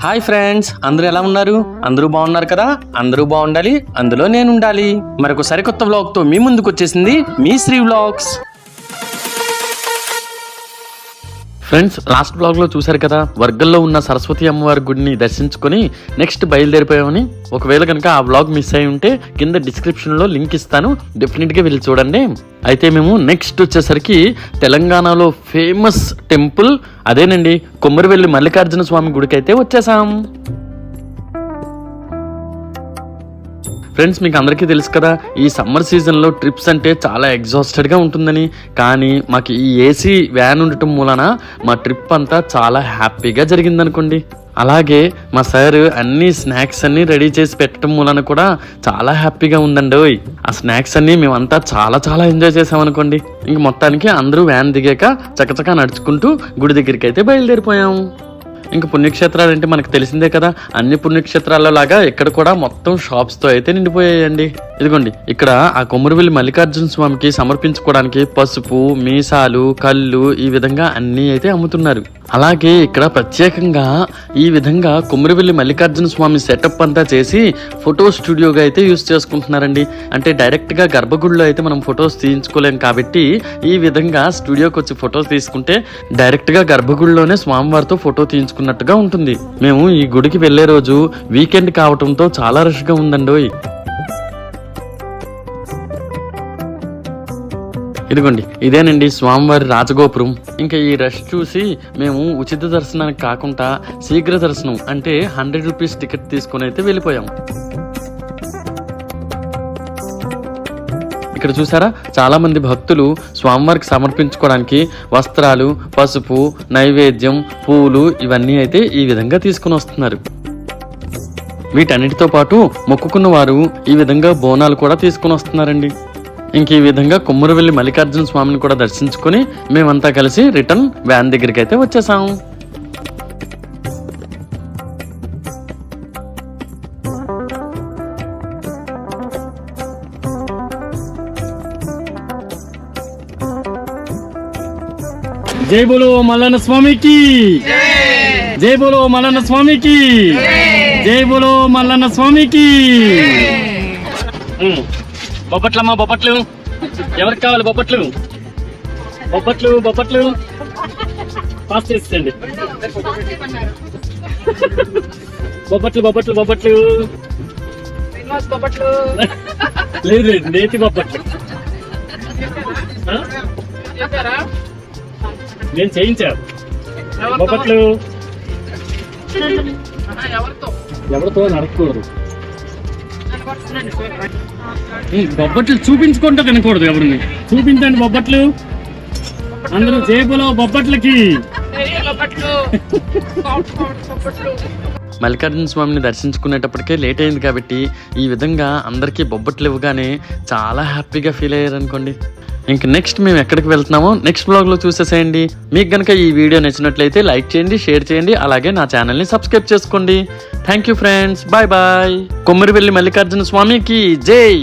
Hi friends అందరూ ఎలా ఉన్నారు? అందరూ బాగున్నారు కదా? అందరూ బాగుండాలి అందులో నేను ఉండాలి మరొక సరికొత్త వ్లాగ్తో మీ ముందుకు వచ్చేసింది మీ శ్రీ వ్లాగ్స్ ఫ్రెండ్స్ లాస్ట్ బ్లాగ్లో చూశారు కదా వర్గంలో ఉన్న సరస్వతి అమ్మవారి గుడిని దర్శించుకొని నెక్స్ట్ బయలుదేరిపోయామని. ఒకవేళ కనుక ఆ బ్లాగ్ మిస్ అయి ఉంటే కింద డిస్క్రిప్షన్లో లింక్ ఇస్తాను. డెఫినెట్గా వెళ్ళి చూడండి. అయితే మేము నెక్స్ట్ వచ్చేసరికి తెలంగాణలో ఫేమస్ టెంపుల్ అదేనండి కొమ్మరివెల్లి మల్లికార్జున స్వామి గుడికి అయితే వచ్చేసాం. ఫ్రెండ్స్ మీకు అందరికీ తెలుసు కదా ఈ సమ్మర్ సీజన్లో ట్రిప్స్ అంటే చాలా ఎగ్జాస్టెడ్గా ఉంటుందని. కానీ మాకు ఈ ఏసీ వ్యాన్ ఉండటం మూలన మా ట్రిప్ అంతా చాలా హ్యాపీగా జరిగిందనుకోండి. అలాగే మా సార్ అన్ని స్నాక్స్ అన్ని రెడీ చేసి పెట్టడం మూలన కూడా చాలా హ్యాపీగా ఉందండి ఓయ్. ఆ స్నాక్స్ అన్ని మేమంతా చాలా చాలా ఎంజాయ్ చేసామనుకోండి. ఇంక మొత్తానికి అందరూ వ్యాన్ దిగాక చకచకా నడుచుకుంటూ గుడి దగ్గరికి అయితే బయలుదేరిపోయాం. ఇంకా పుణ్యక్షేత్రాలు అంటే మనకు తెలిసిందే కదా. అన్ని పుణ్యక్షేత్రాల్లో లాగా ఇక్కడ కూడా మొత్తం షాప్స్తో అయితే నిండిపోయాయండి. ఇదిగోండి ఇక్కడ ఆ కొమ్మరివెల్లి మల్లికార్జున స్వామికి సమర్పించుకోవడానికి పసుపు మీసాలు కళ్ళు ఈ విధంగా అన్ని అయితే అమ్ముతున్నారు. అలాగే ఇక్కడ ప్రత్యేకంగా ఈ విధంగా కొమ్మరివెల్లి మల్లికార్జున స్వామి సెటప్ అంతా చేసి ఫోటో స్టూడియోగా అయితే యూస్ చేసుకుంటున్నారండి. అంటే డైరెక్ట్గా గర్భగుడిలో అయితే మనం ఫొటోస్ తీయించుకోలేం కాబట్టి ఈ విధంగా స్టూడియోకి వచ్చి ఫొటోస్ తీసుకుంటే డైరెక్ట్గా గర్భగుడిలోనే స్వామివారితో ఫోటో తీయించుకున్నట్టుగా ఉంటుంది. మేము ఈ గుడికి వెళ్ళే రోజు వీకెండ్ కావటంతో చాలా రష్గా ఉందండి ఇదిగోండి ఇదేనండి స్వామివారి రాజగోపురం. ఇంకా ఈ రష్ చూసి మేము ఉచిత దర్శనానికి కాకుండా శీఘ్ర దర్శనం అంటే హండ్రెడ్ రూపీస్ టికెట్ తీసుకొని అయితే వెళ్ళిపోయాం. ఇక్కడ చూసారా? చాలామంది భక్తులు స్వామివారికి సమర్పించుకోవడానికి వస్త్రాలు పసుపు నైవేద్యం పూలు ఇవన్నీ అయితే ఈ విధంగా తీసుకుని వస్తున్నారు. వీటన్నిటితో పాటు మొక్కుకున్న వారు ఈ విధంగా బోనాలు కూడా తీసుకుని వస్తున్నారండి. ఇంక ఈ విధంగా కుమ్మరవెల్లి మల్లికార్జున స్వామిని కూడా దర్శించుకొని మేమంతా కలిసి రిటర్న్ వ్యాన్ దగ్గరికి అయితే వచ్చేసాం. జై బోలో మల్లన్న స్వామికి. జై బోలో మల్లన్న స్వామికి. జై బోలో మల్లన్న స్వామికి. బొబ్బట్లమ్మా బొబ్బట్లు. ఎవరికి కావాలి బొబ్బట్లు? బొబ్బట్లు బొబ్బట్లు. పాస్ చేసేయండి. బొబ్బట్లు బొబ్బట్లు బొబ్బట్లు. లేదు లేదు నేతి బొబ్బట్లు. నేను చేయించాను బొబ్బట్లు. ఎవరితో? నడకూడదు బొబ్బట్లు చూపించుకుంటూ తినకూడదు ఎవరిని. చూపించండి బొబ్బట్లు. అందరూ జేబులో బొబ్బట్లకి. మల్లికార్జున స్వామిని దర్శించుకునేటప్పటికే లేట్ అయింది కాబట్టి ఈ విధంగా అందరికీ బొబ్బట్లు ఇవ్వగానే చాలా హ్యాపీగా ఫీల్ అయ్యారు అనుకోండి ఇంక నెక్స్ట్ మేము ఎక్కడికి వెళ్తున్నామో నెక్స్ట్ బ్లాగ్లో చూసేసేయండి. మీకు గనక ఈ వీడియో నచ్చినట్లయితే లైక్ చేయండి షేర్ చేయండి అలాగే నా ఛానల్ని సబ్స్క్రైబ్ చేసుకోండి. Thank you friends bye bye Kommarivelli Mallikarjuna స్వామికి జై.